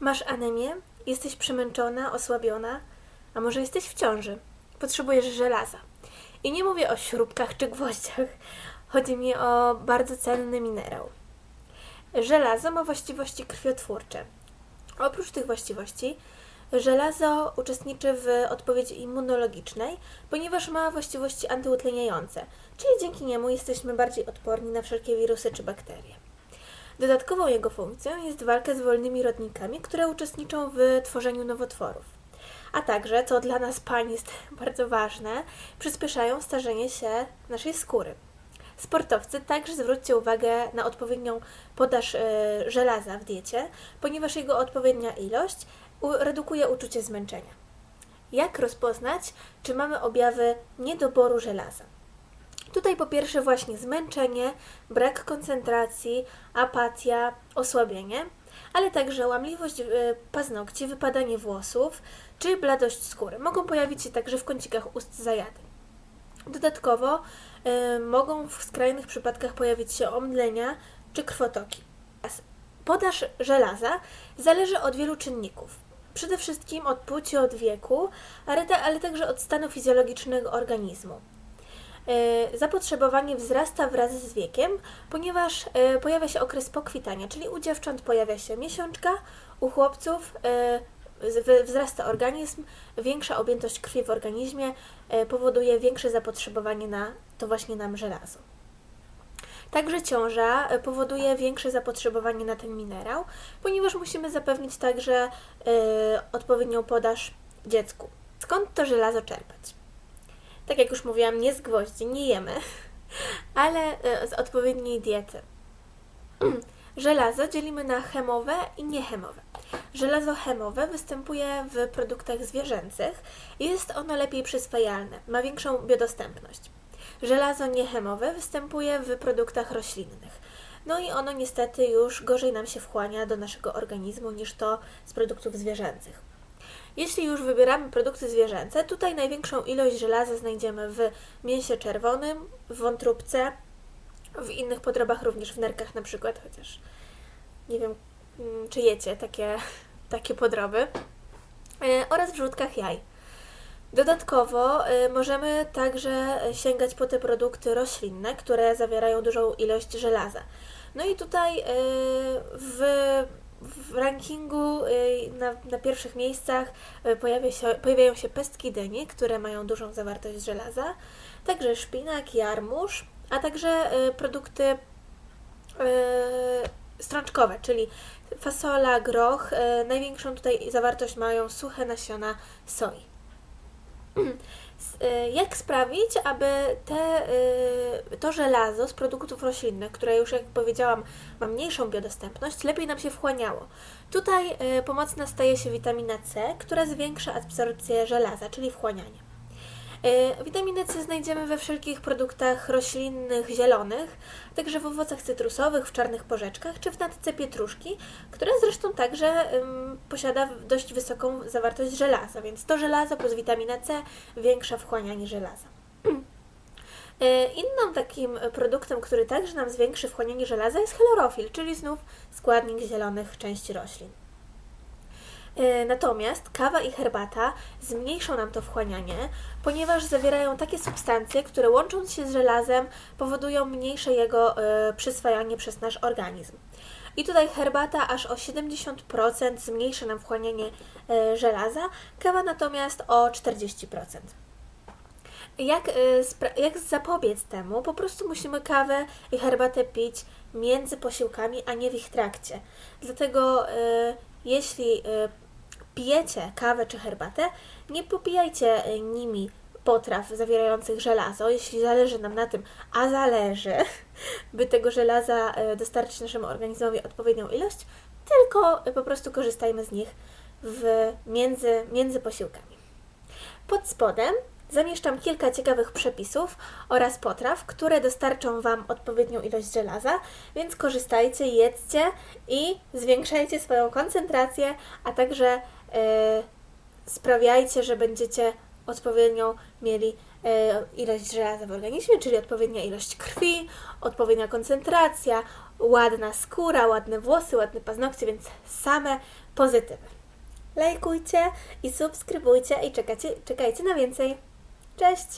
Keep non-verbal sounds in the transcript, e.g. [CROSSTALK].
Masz anemię? Jesteś przemęczona, osłabiona? A może jesteś w ciąży? Potrzebujesz żelaza. I nie mówię o śrubkach czy gwoździach. Chodzi mi o bardzo cenny minerał. Żelazo ma właściwości krwiotwórcze. Oprócz tych właściwości, żelazo uczestniczy w odpowiedzi immunologicznej, ponieważ ma właściwości antyutleniające, czyli dzięki niemu jesteśmy bardziej odporni na wszelkie wirusy czy bakterie. Dodatkową jego funkcją jest walka z wolnymi rodnikami, które uczestniczą w tworzeniu nowotworów. A także, co dla nas pań jest [LAUGHS] bardzo ważne, przyspieszają starzenie się naszej skóry. Sportowcy także zwróćcie uwagę na odpowiednią podaż e, żelaza w diecie, ponieważ jego odpowiednia ilość redukuje uczucie zmęczenia. Jak rozpoznać, czy mamy objawy niedoboru żelaza? Tutaj po pierwsze właśnie zmęczenie, brak koncentracji, apatia, osłabienie, ale także łamliwość e, paznokci, wypadanie włosów czy bladość skóry. Mogą pojawić się także w kącikach ust zajady. Dodatkowo y, mogą w skrajnych przypadkach pojawić się omdlenia czy krwotoki. Podaż żelaza zależy od wielu czynników. Przede wszystkim od płci, od wieku, ale, ta, ale także od stanu fizjologicznego organizmu. Y, Zapotrzebowanie wzrasta wraz z wiekiem, ponieważ y, pojawia się okres pokwitania, czyli u dziewcząt pojawia się miesiączka, u chłopców wy- wzrasta organizm, większa objętość krwi w organizmie powoduje większe zapotrzebowanie na to właśnie nam żelazo. Także ciąża powoduje większe zapotrzebowanie na ten minerał, ponieważ musimy zapewnić także odpowiednią podaż dziecku. Skąd to żelazo czerpać? Tak jak już mówiłam, nie z gwoździ, nie jemy, [LAUGHS] ale e, z odpowiedniej diety. [CLEARS THROAT] Żelazo dzielimy na chemowe i niechemowe. Żelazo chemowe występuje w produktach zwierzęcych i jest ono lepiej przyswajalne, ma większą biodostępność. Żelazo niechemowe występuje w produktach roślinnych. No i ono niestety już gorzej nam się wchłania do naszego organizmu niż to z produktów zwierzęcych. Jeśli już wybieramy produkty zwierzęce, tutaj największą ilość żelaza znajdziemy w mięsie czerwonym, w wątróbce, w innych podrobach, również w nerkach na przykład, chociaż nie wiem, mm, czy jecie takie, [LAUGHS] takie podroby, e, oraz w żółtkach jaj. Dodatkowo y, możemy także sięgać po te produkty roślinne, które zawierają dużą ilość żelaza. No i tutaj y, w, w rankingu y, na, na pierwszych miejscach y, pojawia się, pojawiają się pestki dyni, które mają dużą zawartość żelaza, także szpinak, jarmuż, a także y, produkty strączkowe, czyli fasola, groch. Największą tutaj zawartość mają suche nasiona soi. S- y, Jak sprawić, aby te, y, to żelazo z produktów roślinnych, które już jak powiedziałam ma mniejszą biodostępność, lepiej nam się wchłaniało? Tutaj y, pomocna staje się witamina C, która zwiększa absorpcję żelaza, czyli wchłanianie. Y, Witaminę C znajdziemy we wszelkich produktach roślinnych, zielonych, także w owocach cytrusowych, w czarnych porzeczkach czy w natce pietruszki, która zresztą także ym, posiada dość wysoką zawartość żelaza, więc to żelazo plus witamina C większa wchłanianie żelaza. [CLEARS THROAT] Y, Innym takim produktem, który także nam zwiększy wchłanianie żelaza jest chlorofil, czyli znów składnik zielonych części roślin. E, Natomiast kawa i herbata zmniejszą nam to wchłanianie, ponieważ zawierają takie substancje, które łącząc się z żelazem powodują mniejsze jego e, przyswajanie przez nasz organizm. I tutaj herbata aż o 70% zmniejszy nam wchłanianie e, żelaza, kawa natomiast o 40%. Jak, jak zapobiec temu? Po prostu musimy kawę i herbatę pić między posiłkami, a nie w ich trakcie. Dlatego jeśli pijecie kawę czy herbatę, nie popijajcie y, nimi potraw zawierających żelazo, jeśli zależy nam na tym, a zależy, [LAUGHS] by tego żelaza y, dostarczyć naszemu organizmowi odpowiednią ilość, tylko y, po prostu korzystajmy z nich w, między, między posiłkami. Pod spodem zamieszczam kilka ciekawych przepisów oraz potraw, które dostarczą Wam odpowiednią ilość żelaza, więc korzystajcie, jedzcie i zwiększajcie swoją koncentrację, a także sprawiajcie, że będziecie odpowiednią mieli e, ilość żelaza w organizmie, czyli odpowiednia ilość krwi, odpowiednia koncentracja, ładna skóra, ładne włosy, ładne paznokcie, więc same pozytywy. Lajkujcie i subskrybujcie i czekajcie na więcej. Cześć!